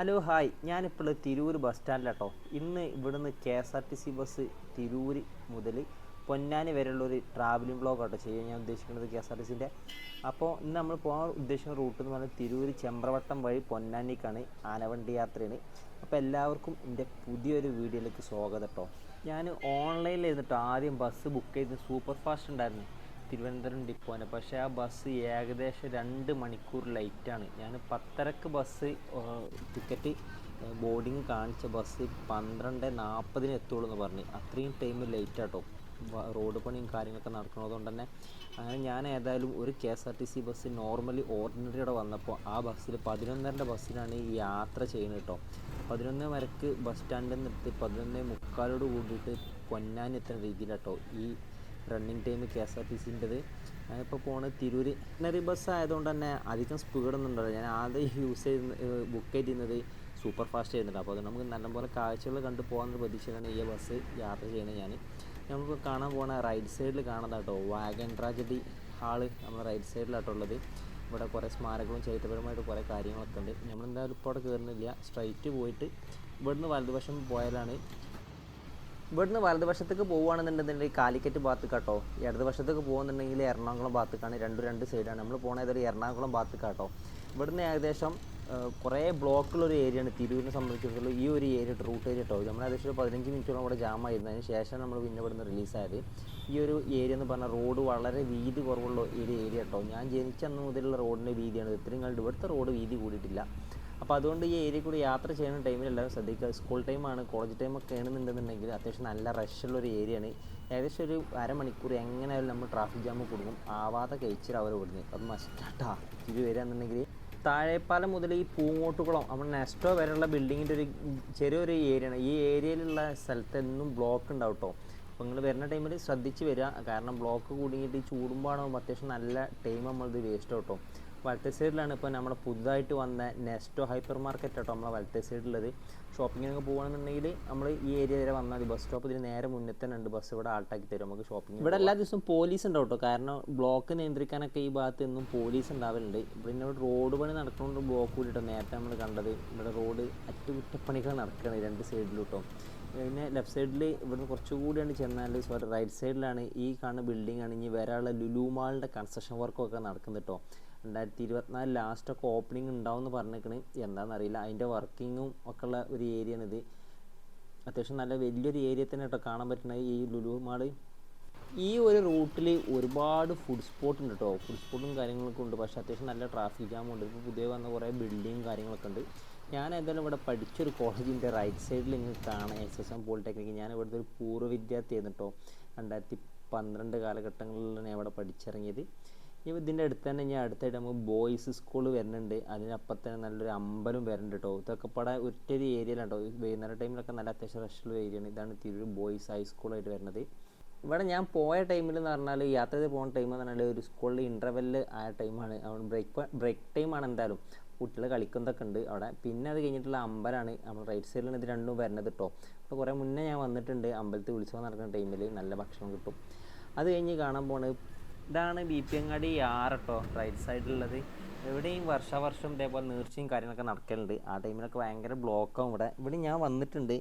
Hello hi. ഞാനിപ്പോൾ Tirur bus സ്റ്റാൻഡിലാട്ടോ. ഇന്ന് ഇവിടുന്ന് K S R T C bus Tirur മുതൽ പൊന്നാനി വരെയുള്ളൊരു ട്രാവലിംഗ് ബ്ലോഗ് ആട്ടോ ചെയ്യാൻ ഞാൻ ഉദ്ദേശിക്കുന്നത് കെ എസ് ആർ ടി സിന്റെ അപ്പോൾ ഇന്ന് നമ്മൾ പോകാൻ ഉദ്ദേശിക്കുന്ന റൂട്ട് എന്ന് പറഞ്ഞാൽ തിരൂർ ചെമ്പ്രവട്ടം വഴി പൊന്നാനിക്കാണ് ആനവണ്ടി യാത്രയാണ്. അപ്പോൾ എല്ലാവർക്കും എന്റെ പുതിയൊരു വീഡിയോയിലേക്ക് സ്വാഗതം കേട്ടോ ഞാൻ ഓൺലൈനിൽ ഇരുന്നിട്ട് ആദ്യം ബസ് ബുക്ക് ചെയ്ത് സൂപ്പർ ഫാസ്റ്റ് ഉണ്ടായിരുന്നു. തിരുവനന്തപുരം ഡിപ്പോനെ പക്ഷേ ആ ബസ് ഏകദേശം രണ്ട് മണിക്കൂർ ലൈറ്റാണ് ഞാൻ പത്തരക്ക് ബസ് ടിക്കറ്റ് ബോർഡിങ് കാണിച്ച ബസ് പന്ത്രണ്ട് നാൽപ്പതിന് എത്തുള്ളൂ എന്ന് പറഞ്ഞു. അത്രയും ടൈം ലേറ്റ് ആട്ടോ റോഡ് പണിയും കാര്യങ്ങളൊക്കെ നടക്കുന്നതുകൊണ്ട് തന്നെ അങ്ങനെ ഞാൻ ഏതായാലും ഒരു K S R T C bus normally ഓർഡിനറിയുടെ വന്നപ്പോൾ ആ ബസ്സിൽ പതിനൊന്നരന്റെ ബസ്സിലാണ് ഈ യാത്ര ചെയ്യുന്നത് കേട്ടോ പതിനൊന്ന് വരക്ക് ബസ് സ്റ്റാൻഡിൽ എടുത്ത് പതിനൊന്ന് മുക്കാലോട് കൂടിയിട്ട് പൊന്നാനി എത്തുന്ന രീതിയിലാട്ടോ ഈ running time K S R T സിന്റെത് ഞാനിപ്പോൾ പോണത് തിരൂർ ഓർഡിനറി ബസ് ആയതുകൊണ്ട് തന്നെ അധികം സ്പീഡൊന്നും ഉണ്ടാവില്ല. ഞാൻ ആദ്യം യൂസ് ചെയ്യുന്ന ബുക്ക് ചെയ്തിരുന്നത് സൂപ്പർ ഫാസ്റ്റ് ചെയ്യുന്നുണ്ട് അപ്പോൾ അത് നമുക്ക് നല്ലപോലെ കാഴ്ചകൾ കണ്ട് പോകാൻ പ്രതീക്ഷയിലാണ് ഈ ബസ് യാത്ര ചെയ്യുന്നത് ഞാൻ നമുക്ക് കാണാൻ പോണ റൈറ്റ് സൈഡിൽ കാണുന്നതാട്ടോ വാഗൻ ട്രാജഡി ഹാൾ നമ്മുടെ റൈറ്റ് സൈഡിലാട്ടോ ഉള്ളത്. ഇവിടെ കുറേ സ്മാരകങ്ങളും ചരിത്രപരമായിട്ട് കുറേ കാര്യങ്ങളൊക്കെ ഉണ്ട്. നമ്മളെന്തായാലും ഇപ്പോൾ അവിടെ കയറുന്നില്ല സ്ട്രൈറ്റ് പോയിട്ട് ഇവിടുന്ന് വലതുവശം പോയാലാണ് ഇവിടുന്ന് വലതുവശത്തേക്ക് പോവുകയാണെന്നുണ്ടെന്നുണ്ടെങ്കിൽ കാലിക്കറ്റ് ഭാഗത്ത് കേട്ടോ. ഇടതുവശത്തേക്ക് പോകുന്നുണ്ടെങ്കിൽ എറണാകുളം ഭാഗത്തേക്കാണ് രണ്ടും രണ്ട് സൈഡാണ് നമ്മൾ പോണത് ഒരു എറണാകുളം ഭാഗത്ത് കേട്ടോ. ഇവിടുന്ന് ഏകദേശം കുറേ ബ്ലോക്കുള്ളൊരു ഏരിയയാണ് തിരൂരിനെ സംബന്ധിച്ചിടത്തോളം ഈ ഒരു ഏരിയ റൂട്ട് ഏരിയ കേട്ടോ നമ്മൾ ഏകദേശം ഒരു പതിനഞ്ച് മിനിറ്റോളം അവിടെ ജാമായിരുന്നു അതിന് ശേഷം നമ്മൾ പിന്നെ ഇവിടുന്ന് റിലീസായത് ഈ ഒരു ഏരിയ എന്ന് പറഞ്ഞാൽ റോഡ് വളരെ വീതി കുറവുള്ള ഒരു ഏരിയ കേട്ടോ ഞാൻ ജനിച്ച അന്ന് മുതലുള്ള റോഡിന്റെ വീതിയാണ്. ഇത്രയും കണ്ട് ഇവിടുത്തെ റോഡ് വീതി കൂടിയിട്ടില്ല. അപ്പോൾ അതുകൊണ്ട് ഈ ഏരിയ കൂടി യാത്ര ചെയ്യുന്ന ടൈമിൽ എല്ലാവരും ശ്രദ്ധിക്കുക. സ്കൂൾ ടൈമാണ് കോളേജ് ടൈമൊക്കെ ആണെന്നുണ്ടെന്നുണ്ടെങ്കിൽ അത്യാവശ്യം നല്ല റഷുള്ള ഒരു ഏരിയയാണ് ഏകദേശം ഒരു അരമണിക്കൂർ എങ്ങനെയായാലും നമ്മൾ ട്രാഫിക് ജാം കൊടുക്കും. ആവാതെ കഴിച്ചിട്ട് അവർ വിടുന്നത് അത് മസ്റ്റാട്ടാ ഇത് വരികയാണെന്നുണ്ടെങ്കിൽ താഴെപ്പാലം മുതൽ ഈ പൂങ്ങോട്ടുകുളം നമ്മൾ നെസ്റ്റോ വരെയുള്ള ബിൽഡിങ്ങിന്റെ ഒരു ചെറിയൊരു ഏരിയയാണ് ഈ ഏരിയയിലുള്ള സ്ഥലത്തെന്നും ബ്ലോക്ക് ഉണ്ടാവും കേട്ടോ അപ്പോൾ നിങ്ങൾ വരുന്ന ടൈമിൽ ശ്രദ്ധിച്ച് വരിക. കാരണം ബ്ലോക്ക് കുടുങ്ങിയിട്ട് ഈ ചൂടുമ്പോഴാണ് അത്യാവശ്യം നല്ല ടൈം നമ്മളിത് വേസ്റ്റ് കേട്ടോ വലത്തെ സൈഡിലാണ് ഇപ്പോൾ നമ്മുടെ പുതുതായിട്ട് വന്ന നെസ്റ്റോ ഹൈപ്പർ മാർക്കറ്റ് കേട്ടോ നമ്മളെ വലത്തെ സൈഡിലുള്ളത്. ഷോപ്പിങ്ങിനൊക്കെ പോകുകയാണെന്നുണ്ടെങ്കിൽ നമ്മൾ ഈ ഏരിയ വരെ വന്നാൽ മതി. ബസ് സ്റ്റോപ്പ് ഇതിന് നേരെ മുന്നേ തന്നെ ഉണ്ട്. ബസ് ഇവിടെ ആൾട്ടാക്കി തരും. നമുക്ക് ഷോപ്പിംഗ് ഇവിടെ എല്ലാ ദിവസവും പോലീസ് ഉണ്ടാവും കേട്ടോ. കാരണം ബ്ലോക്ക് നിയന്ത്രിക്കാനൊക്കെ ഈ ഭാഗത്ത് എന്നും പോലീസ് ഉണ്ടാവലുണ്ട്. പിന്നെ ഇവിടെ റോഡ് പണി നടക്കുന്നതുകൊണ്ട് ബ്ലോക്ക് കൂടിയിട്ടോ നേരത്തെ നമ്മൾ കണ്ടത് ഇവിടെ റോഡ് അറ്റകുറ്റപ്പണികൾ നടക്കുകയാണ് രണ്ട് സൈഡിലും കേട്ടോ. പിന്നെ ലെഫ്റ്റ് സൈഡിൽ ഇവിടുന്ന് കുറച്ചുകൂടിയാണ് ചെന്നാൽ സോറി റൈറ്റ് സൈഡിലാണ് ഈ കാണുന്ന ബിൽഡിംഗ് ആണ് ഇനി വരാനുള്ള ലുലു മാളിന്റെ കൺസ്ട്രക്ഷൻ വർക്കൊക്കെ നടക്കുന്നുണ്ട് കേട്ടോ. രണ്ടായിരത്തി ഇരുപത്തിനാല് ലാസ്റ്റൊക്കെ ഓപ്പണിംഗ് ഉണ്ടാവും എന്ന് പറഞ്ഞേക്കണ്. എന്താണെന്നറിയില്ല അതിന്റെ വർക്കിങ്ങും ഒക്കെ ഉള്ള ഒരു ഏരിയ ആണിത് അത്യാവശ്യം നല്ല വലിയൊരു ഏരിയ തന്നെ കേട്ടോ കാണാൻ പറ്റുന്നത് ഈ ലുലു മാൾ. ഈ ഒരു റൂട്ടിൽ ഒരുപാട് ഫുഡ് സ്പോട്ട് ഉണ്ട് കേട്ടോ ഫുഡ് സ്പോട്ടും കാര്യങ്ങളൊക്കെ ഉണ്ട്. പക്ഷേ അത്യാവശ്യം നല്ല ട്രാഫിക് ജാം ഉണ്ട്. ഇപ്പോൾ പുതിയ വന്ന കുറേ ബിൽഡിങ്ങും കാര്യങ്ങളൊക്കെ ഉണ്ട്. ഞാൻ ഏതായാലും ഇവിടെ പഠിച്ചൊരു കോളേജിന്റെ റൈറ്റ് സൈഡിൽ ഇങ്ങനെ കാണാം. എസ് എസ് എം പോളിടെക്നിക്ക് ഞാൻ ഇവിടുത്തെ ഒരു പൂർവ വിദ്യാർത്ഥിയായിരുന്നു കേട്ടോ രണ്ടായിരത്തി പന്ത്രണ്ട് കാലഘട്ടങ്ങളിലാണ് ഞാൻ ഇവിടെ പഠിച്ചിറങ്ങിയത്. ഇനി ഇതിന്റെ അടുത്ത് തന്നെ ഞാൻ അടുത്തായിട്ട് നമുക്ക് ബോയ്സ് സ്കൂൾ വരുന്നുണ്ട്. അതിനപ്പം തന്നെ നല്ലൊരു അമ്പലം വരുന്നുണ്ട് കേട്ടോ ഇതൊക്കെ പടെ ഒറ്റൊരു ഏരിയയിലാണ് കേട്ടോ വൈകുന്നേരം ടൈമിലൊക്കെ നല്ല അത്യാവശ്യം റഷുള്ള ഏരിയയാണ് ഇതാണ് തിരൂർ ബോയ്സ് ഹൈസ്കൂളായിട്ട് വരുന്നത്. ഇവിടെ ഞാൻ പോയ ടൈമിൽ എന്ന് പറഞ്ഞാൽ യാത്ര ചെയ്ത് പോകുന്ന ടൈം എന്ന് പറഞ്ഞാൽ ഒരു സ്കൂളിൽ ഇന്റർവെല്ല് ആയ ടൈമാണ് ബ്രേക്ക് ബ്രേക്ക് ടൈമാണ് എന്തായാലും. കുട്ടികൾ കളിക്കുന്നതൊക്കെ ഉണ്ട് അവിടെ. പിന്നെ അത് കഴിഞ്ഞിട്ടുള്ള അമ്പലമാണ് നമ്മൾ റൈറ്റ് സൈഡിലാണ് ഇത് രണ്ടും വരുന്നത് കേട്ടോ അപ്പോൾ കുറേ മുന്നേ ഞാൻ വന്നിട്ടുണ്ട്. അമ്പലത്തിൽ ഉത്സവം നടക്കുന്ന ടൈമിൽ നല്ല ഭക്ഷണം കിട്ടും. അത് കഴിഞ്ഞ് കാണാൻ പോണത് ഇതാണ് ബി പി അങ്ങാടി കേട്ടോ റൈറ്റ് സൈഡിലുള്ളത് ഇവിടെയും വർഷാവർഷം ഇതേപോലെ നീർച്ചയും കാര്യങ്ങളൊക്കെ നടക്കലുണ്ട്. ആ ടൈമിലൊക്കെ ഭയങ്കര ബ്ലോക്കാവും ഇവിടെ. ഇവിടെ ഞാൻ വന്നിട്ടുണ്ട്.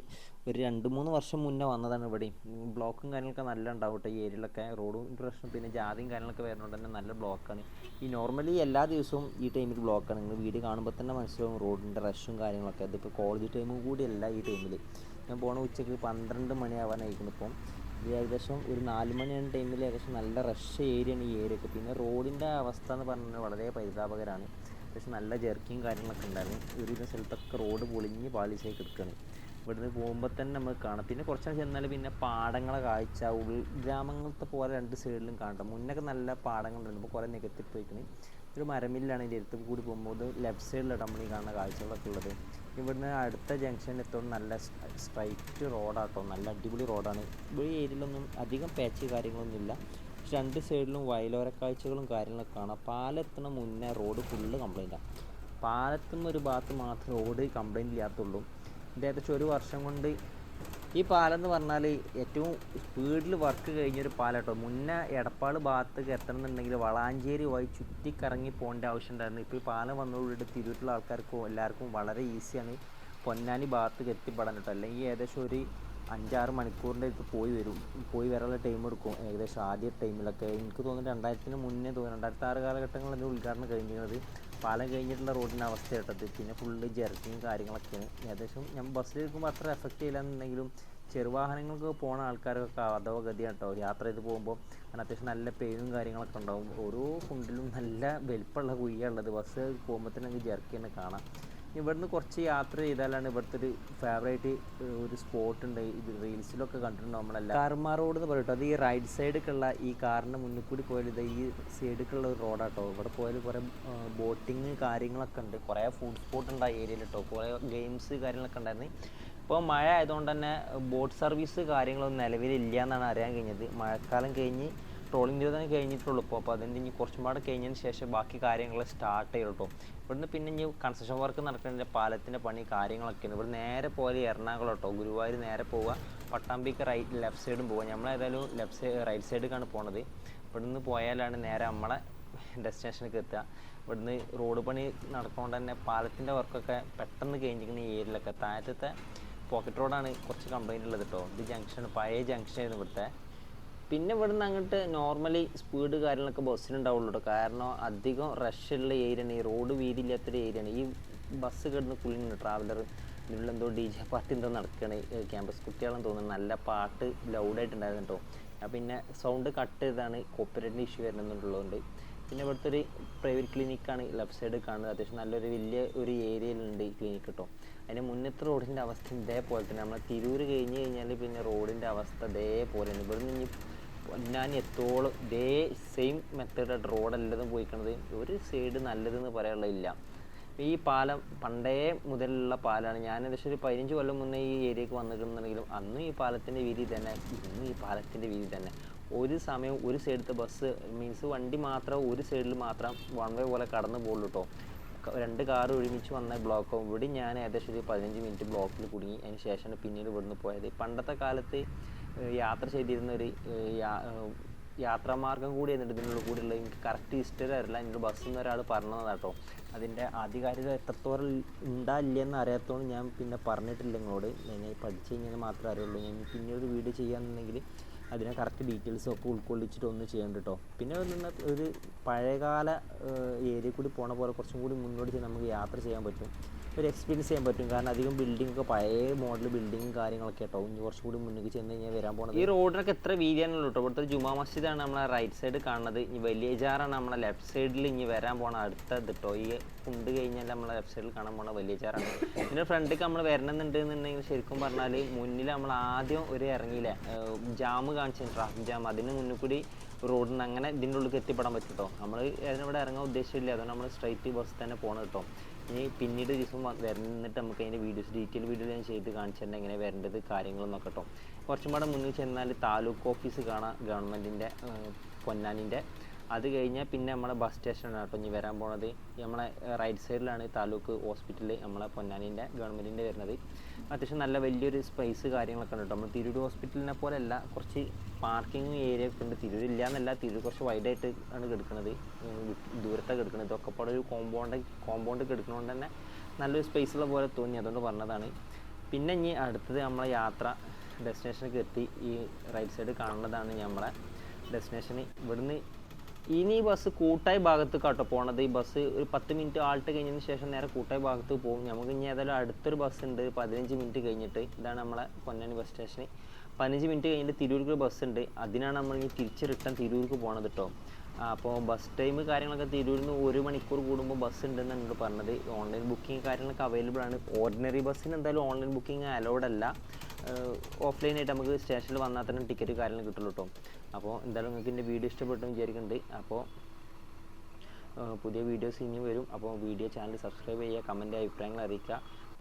ഒരു രണ്ട് മൂന്ന് വർഷം മുന്നേ വന്നതാണ് ഇവിടെയും ബ്ലോക്കും കാര്യങ്ങളൊക്കെ നല്ല ഉണ്ടാവും കേട്ടോ. ഈ ഏരിയയിലൊക്കെ റോഡും പ്രശ്നം പിന്നെ ജാതിയും കാര്യങ്ങളൊക്കെ വരുന്നതുകൊണ്ട് തന്നെ നല്ല ബ്ലോക്കാണ് ഈ നോർമലി എല്ലാ ദിവസവും ഈ ടൈമിൽ ബ്ലോക്കാണ് നിങ്ങൾ വീട് കാണുമ്പോൾ തന്നെ മനസ്സിലാവും റോഡിന്റെ റഷും കാര്യങ്ങളൊക്കെ. അതിപ്പോൾ കോളേജ് ടൈമും കൂടിയല്ല ഈ ടൈമിൽ ഞാൻ പോണ ഉച്ചയ്ക്ക് പന്ത്രണ്ട് മണിയാവാനായിരിക്കുന്നു ഇപ്പം. ഏകദേശം ഒരു നാല് മണിയാണ് ടൈമിൽ ഏകദേശം നല്ല റഷ് ഏരിയയാണ് ഈ ഏരിയ ഒക്കെ. പിന്നെ റോഡിന്റെ അവസ്ഥ എന്ന് പറഞ്ഞാൽ വളരെ പരിതാപകരമാണ്. പക്ഷെ നല്ല ജെർക്കിയും കാര്യങ്ങളൊക്കെ ഉണ്ടായിരുന്നു. ഒരു സ്ഥലത്തൊക്കെ റോഡ് പൊളിഞ്ഞ് പാളിച്ചായി കിടക്കുകയാണ് ഇവിടുന്ന് പോകുമ്പോൾ തന്നെ നമുക്ക് കാണാം. പിന്നെ കുറച്ച് ചെന്നാൽ പിന്നെ പാടങ്ങളെ കാഴ്ച ഉൾഗ്രാമങ്ങളത്തെ പോലെ രണ്ട് സൈഡിലും കാണാം. മുന്നൊക്കെ നല്ല പാടങ്ങളുണ്ട് ഇപ്പോൾ കുറേ നികത്തി പോയിക്കണ്. ഒരു മരമില്ലാണ് ഇതിന്റെ അടുത്ത് കൂടി പോകുമ്പോൾ. ലെഫ്റ്റ് സൈഡിലാണ് നമ്മൾ ഈ കാണുന്ന കാഴ്ചകളൊക്കെ ഉള്ളത്. ഇവിടുന്ന് അടുത്ത ജംഗ്ഷനിൽ എത്തും. നല്ല സ്ട്രൈറ്റ് റോഡാട്ടോ നല്ല അടിപൊളി റോഡാണ് ഈ ഏരിയയിലൊന്നും അധികം പാച്ച് കാര്യങ്ങളൊന്നുമില്ല. രണ്ട് സൈഡിലും വയലോര കാഴ്ചകളും കാര്യങ്ങളൊക്കെ കാണാം. പാലെത്തണ മുന്നേ റോഡ് ഫുള്ള് കംപ്ലൈന്റാണ് പാലത്തുനിന്ന് ഒരു ഭാഗത്ത് മാത്രം റോഡ് കംപ്ലൈന്റ് ഇല്ലാത്തുള്ളൂ. ഇത് ഏകദേശം ഒരു വർഷം കൊണ്ട് ഈ പാലം എന്ന് പറഞ്ഞാൽ ഏറ്റവും സ്പീഡിൽ വർക്ക് കഴിഞ്ഞൊരു പാലം കേട്ടോ മുന്നേ എടപ്പാൾ ഭാഗത്തേക്ക് എത്തണമെന്നുണ്ടെങ്കിൽ വളാഞ്ചേരി വഴി ചുറ്റിക്കറങ്ങി പോകേണ്ട ആവശ്യം ഉണ്ടായിരുന്നു ഇപ്പോൾ ഈ പാലം വന്നതോടുകൂടി തിരൂരിലുള്ള ആൾക്കാർക്കും എല്ലാവർക്കും വളരെ ഈസിയാണ് പൊന്നാനി ഭാഗത്തേക്ക് എത്തിപ്പെടാൻ കേട്ടോ. അല്ലെങ്കിൽ ഏകദേശം ഒരു അഞ്ചാറ് മണിക്കൂറിന്റെ അടുത്ത് പോയി വരും. പോയി വരാനുള്ള ടൈം എടുക്കും. ഏകദേശം ആദ്യ ടൈമിലൊക്കെ എനിക്ക് തോന്നുന്നു രണ്ടായിരത്തിന് മുന്നേ തോന്നുന്നു. രണ്ടായിരത്തി ആറ് കാലഘട്ടങ്ങളിൽ ഉദ്ഘാടനം കഴിഞ്ഞിരുന്നത്. പാലം കഴിഞ്ഞിട്ടുള്ള റോഡിന്റെ അവസ്ഥ കേട്ടത് പിന്നെ ഫുള്ള് ജെർക്കിങ് കാര്യങ്ങളൊക്കെയാണ്. ഏകദേശം ഞാൻ ബസ്സിൽ ഇരിക്കുമ്പോൾ അത്ര എഫക്റ്റ് ചെയ്യില്ല എന്നുണ്ടെങ്കിലും ചെറുവാഹനങ്ങൾക്ക് പോണ ആൾക്കാരൊക്കെ അഥവാ ഗതിയാണ് കേട്ടോ. യാത്ര ചെയ്ത് പോകുമ്പോൾ അതിന് അത്യാവശ്യം നല്ല പെയിനും കാര്യങ്ങളൊക്കെ ഉണ്ടാവും. ഓരോ കുണ്ടിലും നല്ല വലിപ്പമുള്ള കുഴിയുള്ളത് ബസ് പോകുമ്പോൾ തന്നെ ജെർക്കി തന്നെ കാണാം. ഇവിടുന്ന് കുറച്ച് യാത്ര ചെയ്താലാണ് ഇവിടുത്തെ ഒരു ഫേവറേറ്റ് ഒരു സ്പോട്ട് ഉണ്ട്. ഇത് റീൽസിലൊക്കെ കണ്ടിട്ടുണ്ട് നമ്മളെല്ലാം? കാർമാ റോഡ് എന്ന് പറയട്ടോ. അത് ഈ റൈറ്റ് സൈഡിലേക്കുള്ള ഈ കാറിന്റെ മുന്നിൽ കൂടി പോയാൽ ഇത് ഈ സൈഡിലേക്കുള്ള ഒരു റോഡാട്ടോ ഇവിടെ പോയാൽ കുറേ ബോട്ടിങ് കാര്യങ്ങളൊക്കെ ഉണ്ട്. കുറേ ഫുഡ് സ്പോട്ട് ഉണ്ട് ആ ഏരിയയിൽ കേട്ടോ കുറേ ഗെയിംസ് കാര്യങ്ങളൊക്കെ ഉണ്ടായിരുന്നു. ഇപ്പോൾ മഴ ആയതുകൊണ്ട് തന്നെ ബോട്ട് സർവീസ് കാര്യങ്ങളൊന്നും നിലവിലില്ല എന്നാണ് അറിയാൻ കഴിഞ്ഞത്. മഴക്കാലം കഴിഞ്ഞ് ട്രോളിംഗ് തന്നെ കഴിഞ്ഞിട്ടുള്ളൂ. ഇപ്പോൾ അപ്പോൾ അതിന്റെ ഇനി കുറച്ചും പാടെ കഴിഞ്ഞതിന് ശേഷം ബാക്കി കാര്യങ്ങൾ സ്റ്റാർട്ട് ചെയ്യും കേട്ടോ ഇവിടുന്ന് പിന്നെ ഇനി കൺസ്ട്രക്ഷൻ വർക്ക് നടക്കേണ്ട പാലത്തിന്റെ പണി കാര്യങ്ങളൊക്കെയാണ് ഇവിടെ നേരെ പോലെ എറണാകുളം കേട്ടോ ഗുരുവായൂർ നേരെ പോവുക. പട്ടാമ്പിക്ക് റൈറ്റ് ലെഫ്റ്റ് സൈഡും പോവുക. നമ്മളേതായാലും ലെഫ്റ്റ് സൈഡ് റൈറ്റ് സൈഡിലേക്കാണ് പോണത്. ഇവിടുന്ന് പോയാലാണ് നേരെ നമ്മളെ ഡെസ്റ്റിനേഷനിലേക്ക് എത്തുക. ഇവിടുന്ന് റോഡ് പണി നടക്കുന്നതുകൊണ്ട് തന്നെ പാലത്തിന്റെ വർക്കൊക്കെ പെട്ടെന്ന് കഴിഞ്ഞിരിക്കുന്ന ഏരിയയിലൊക്കെ താഴത്തെ പോക്കറ്റ് റോഡാണ് കുറച്ച് കംപ്ലൈന്റ് ഉള്ളത് കേട്ടോ ഇത് ജംഗ്ഷൻ പഴയ ജംഗ്ഷൻ ആയിരുന്നു ഇവിടുത്തെ. പിന്നെ ഇവിടുന്ന് അങ്ങോട്ട് നോർമലി സ്പീഡ് കാര്യങ്ങളൊക്കെ ബസ്സിനുണ്ടാവുള്ളൂ കാരണം അധികം റഷുള്ള ഏരിയയാണ് ഈ റോഡ് വീതിയില്ലാത്തൊരു ഏരിയയാണ് ഈ ബസ് കിടന്ന് കുളിങ്ങുന്നു ട്രാവലർ ഇതിലുള്ള എന്തോ ഡി ജെ പാർട്ടി എന്തോ നടക്കുകയാണ് ക്യാമ്പസ് കുട്ടികളെന്ന് തോന്നുന്നു. നല്ല പാട്ട് ലൗഡായിട്ടുണ്ടായിരുന്നു കേട്ടോ പിന്നെ സൗണ്ട് കട്ട് ചെയ്താണ് കോപ്പറേറ്റിന്റെ ഇഷ്യൂ വരുന്നുള്ളതുകൊണ്ട്. പിന്നെ ഇവിടുത്തെ ഒരു പ്രൈവറ്റ് ക്ലിനിക്കാണ് ലെഫ്റ്റ് സൈഡ് കാണുന്നത്. അത്യാവശ്യം നല്ലൊരു വലിയ ഒരു ഏരിയയിലുണ്ട് ഈ ക്ലിനിക്ക് കേട്ടോ അതിന് മുന്നത്തെ റോഡിന്റെ അവസ്ഥ ഇതേപോലെ തന്നെ. നമ്മൾ തിരൂർ കഴിഞ്ഞ് കഴിഞ്ഞാൽ പിന്നെ റോഡിന്റെ അവസ്ഥ ഇതേപോലെയാണ് ഇവിടുന്ന് ഇനി ഞാൻ എത്തോളം ഇതേ സെയിം മെത്തേഡ് റോഡ് റോഡല്ലതും പോയിക്കണത്. ഒരു സൈഡ് നല്ലതെന്ന് പറയാനുള്ളതില്ല. ഈ പാലം പണ്ടേ മുതലുള്ള പാലമാണ് ഞാൻ ഏകദേശം ഒരു പതിനഞ്ച് കൊല്ലം മുന്നേ ഈ ഏരിയക്ക് വന്നിട്ടുണ്ടെങ്കിലും അന്നും ഈ പാലത്തിന്റെ വീതി തന്നെ ഇന്നും ഈ പാലത്തിന്റെ വീതി തന്നെ. ഒരു സമയം ഒരു സൈഡത്തെ ബസ് മീൻസ് വണ്ടി മാത്രം ഒരു സൈഡിൽ മാത്രം വൺ വേ പോലെ കടന്നു പോകുള്ളൂ കേട്ടോ രണ്ട് കാർ ഒരുമിച്ച് വന്ന ബ്ലോക്ക് ഇവിടെ ഞാൻ ഏകദേശം ഒരു പതിനഞ്ച് മിനിറ്റ് ബ്ലോക്കിൽ കുടുങ്ങി. അതിന് ശേഷമാണ് പിന്നീട് ഇവിടുന്ന് പോയത്. പണ്ടത്തെ കാലത്ത് യാത്ര ചെയ്തിരുന്ന ഒരു യാത്രാമാർഗം കൂടി എന്നിട്ട് ഇതിനുള്ള കൂടിയുള്ള എനിക്ക് കറക്റ്റ് ഹിസ്റ്ററി അറിയില്ല. എന്നോട് ബസ്സിൽ നിന്ന് ഒരാൾ പറഞ്ഞതാട്ടോ അതിന്റെ ആധികാരികത എത്രത്തോളം ഉണ്ടായില്ലെന്ന് അറിയാത്തതുകൊണ്ട് ഞാൻ പിന്നെ പറഞ്ഞിട്ടില്ല നിങ്ങളോട്. ഞാൻ പഠിച്ചു കഴിഞ്ഞാൽ മാത്രമേ അറിയുള്ളൂ. ഞാൻ ഒരു വീഡിയോ ചെയ്യാന്നുണ്ടെങ്കിൽ അതിനെ കറക്റ്റ് ഡീറ്റെയിൽസ് ഒക്കെ ഉൾക്കൊള്ളിച്ചിട്ട് ഒന്ന് ചെയ്യണം കേട്ടോ. പിന്നെ നിന്ന് ഒരു പഴയകാല ഏരിയ കൂടി പോണ പോലെ കുറച്ചും കൂടി മുന്നോട്ട് നമുക്ക് യാത്ര ചെയ്യാൻ പറ്റും. ഒരു എക്സ്പീരിയൻസ് ചെയ്യാൻ പറ്റും. കാരണം അധികം ബിൽഡിംഗ് ഒക്കെ പഴയ മോഡൽ ബിൽഡിങ്ങും കാര്യങ്ങളൊക്കെ കേട്ടോ ഇനി കുറച്ചുകൂടി മുന്നിലേക്ക് ചെന്ന് കഴിഞ്ഞാൽ വരാൻ പോകുന്നത് ഈ റോഡിനൊക്കെ എത്ര വീതിയാണല്ലോ കേട്ടോ ഇവിടുത്തെ ജുമാ മസ്ജിദാണ് നമ്മളെ റൈറ്റ് സൈഡ് കാണുന്നത്. ഇനി വലിയ ജാറാണ് നമ്മളെ ലെഫ്റ്റ് സൈഡിൽ ഇനി വരാൻ പോണ അടുത്ത കേട്ടോ ഈ കുണ്ട് കഴിഞ്ഞാൽ നമ്മളെ ലെഫ്റ്റ് സൈഡിൽ കാണാൻ പോണ വലിയ ജാറാണ്. ഇതിന്റെ ഫ്രണ്ടിലേക്ക് നമ്മൾ വരണമെന്നുണ്ടെന്നുണ്ടെങ്കിൽ ശരിക്കും പറഞ്ഞാൽ മുന്നിൽ നമ്മൾ ആദ്യം ഒരു ഇറങ്ങിയില്ല? ജാം കാണിച്ചു ട്രാഫിക് ജാം. അതിന് മുന്നിൽ കൂടി റോഡിൽ നിന്ന് അങ്ങനെ ഇതിന്റെ ഉള്ളിൽ എത്തിപ്പെടാൻ പറ്റും കേട്ടോ നമ്മൾ അതിനിവിടെ ഇറങ്ങാൻ ഉദ്ദേശമില്ല അതുകൊണ്ട് നമ്മൾ സ്ട്രൈറ്റ് ബസ് തന്നെ പോകണം കേട്ടോ ഇനി പിന്നീട് ദിവസം വരുന്നിട്ട് നമുക്ക് അതിന്റെ വീഡിയോസ് ഡീറ്റെയിൽ വീഡിയോ ഞാൻ ചെയ്ത് കാണിച്ചു തന്നെ എങ്ങനെ വരേണ്ടത് കാര്യങ്ങളെന്നൊക്കെ കേട്ടോ കുറച്ചും കൂടെ മുന്നിൽ ചെന്നാൽ താലൂക്ക് ഓഫീസ് കാണാം ഗവൺമെന്റിന്റെ പൊന്നാനിന്റെ അത് കഴിഞ്ഞാൽ പിന്നെ നമ്മളെ ബസ് സ്റ്റേഷനാണ് കേട്ടോ ഇനി വരാൻ പോണത് നമ്മളെ റൈറ്റ് സൈഡിലാണ് താലൂക്ക് ഹോസ്പിറ്റൽ നമ്മളെ പൊന്നാനിന്റെ ഗവൺമെന്റിന്റെ വരുന്നത്. അത്യാവശ്യം നല്ല വലിയൊരു സ്പേസ് കാര്യങ്ങളൊക്കെ ഉണ്ട് കേട്ടോ. നമ്മൾ തിരൂർ ഹോസ്പിറ്റലിനെ പോലെ അല്ല കുറച്ച് പാർക്കിംഗ് ഏരിയ ഒക്കെ ഉണ്ട്. തിരൂർ ഇല്ല എന്നല്ല തിരൂർ കുറച്ച് വൈഡായിട്ട് ആണ് കിടക്കുന്നത് ദൂരത്താണ് കിടക്കുന്നത് ഇതൊക്കെ ഇപ്പോൾ ഒരു കോമ്പൗണ്ട് കോമ്പൗണ്ട് കിടക്കുന്നതുകൊണ്ട് തന്നെ നല്ലൊരു സ്പേസ് ഉള്ള പോലെ തോന്നി അതുകൊണ്ട് പറഞ്ഞതാണ്. പിന്നെ ഇനി അടുത്തത് നമ്മളെ യാത്ര ഡെസ്റ്റിനേഷനിലേക്ക് എത്തി. ഈ റൈറ്റ് സൈഡ് കാണുന്നതാണ് നമ്മളെ ഡെസ്റ്റിനേഷൻ ഇവിടുന്ന് ഇനി ബസ് കൂട്ടായി ഭാഗത്ത് കേട്ടോ പോണത്. ഈ ബസ് ഒരു പത്ത് മിനിറ്റ് ആൾട്ട് കഴിഞ്ഞതിന് ശേഷം നേരെ കൂട്ടായി ഭാഗത്ത് പോകും. നമുക്ക് ഇനി ഏതായാലും അടുത്തൊരു ബസ് ഉണ്ട്. പതിനഞ്ച് മിനിറ്റ് കഴിഞ്ഞിട്ട് ഇതാണ് നമ്മളെ പൊന്നാനി ബസ് സ്റ്റേഷൻ പതിനഞ്ച് മിനിറ്റ് കഴിഞ്ഞിട്ട് തിരൂർക്ക് ബസ് ഉണ്ട്. അതിനാണ് നമ്മൾ ഇനി തിരിച്ച് റിട്ടേൺ തിരൂർക്ക് പോണത് കേട്ടോ അപ്പോൾ ബസ് ടൈം കാര്യങ്ങളൊക്കെ തിരൂരിൽ നിന്ന് ഒരു മണിക്കൂർ കൂടുമ്പോൾ ബസ് ഉണ്ടെന്ന് എന്നോട് പറഞ്ഞത്. ഓൺലൈൻ ബുക്കിംഗ് കാര്യങ്ങളൊക്കെ അവൈലബിൾ ആണ്. ഓർഡിനറി ബസ്സിന് എന്തായാലും ഓൺലൈൻ ബുക്കിംഗ് അലൗഡ് അല്ല. ഓഫ്ലൈൻ ആയിട്ട് നമുക്ക് സ്റ്റേഷനിൽ വന്നാൽ തന്നെ ടിക്കറ്റ് കാര്യങ്ങൾ കിട്ടുള്ളൂ കേട്ടോ അപ്പോൾ എന്തായാലും നിങ്ങൾക്ക് എന്റെ വീഡിയോ ഇഷ്ടപ്പെട്ടെന്ന് വിചാരിക്കുന്നുണ്ട് അപ്പോൾ പുതിയ വീഡിയോസ് ഇനിയും വരും. അപ്പോൾ വീഡിയോ ചാനൽ സബ്സ്ക്രൈബ് ചെയ്യുക കമന്റ് അഭിപ്രായങ്ങൾ അറിയിക്കുക.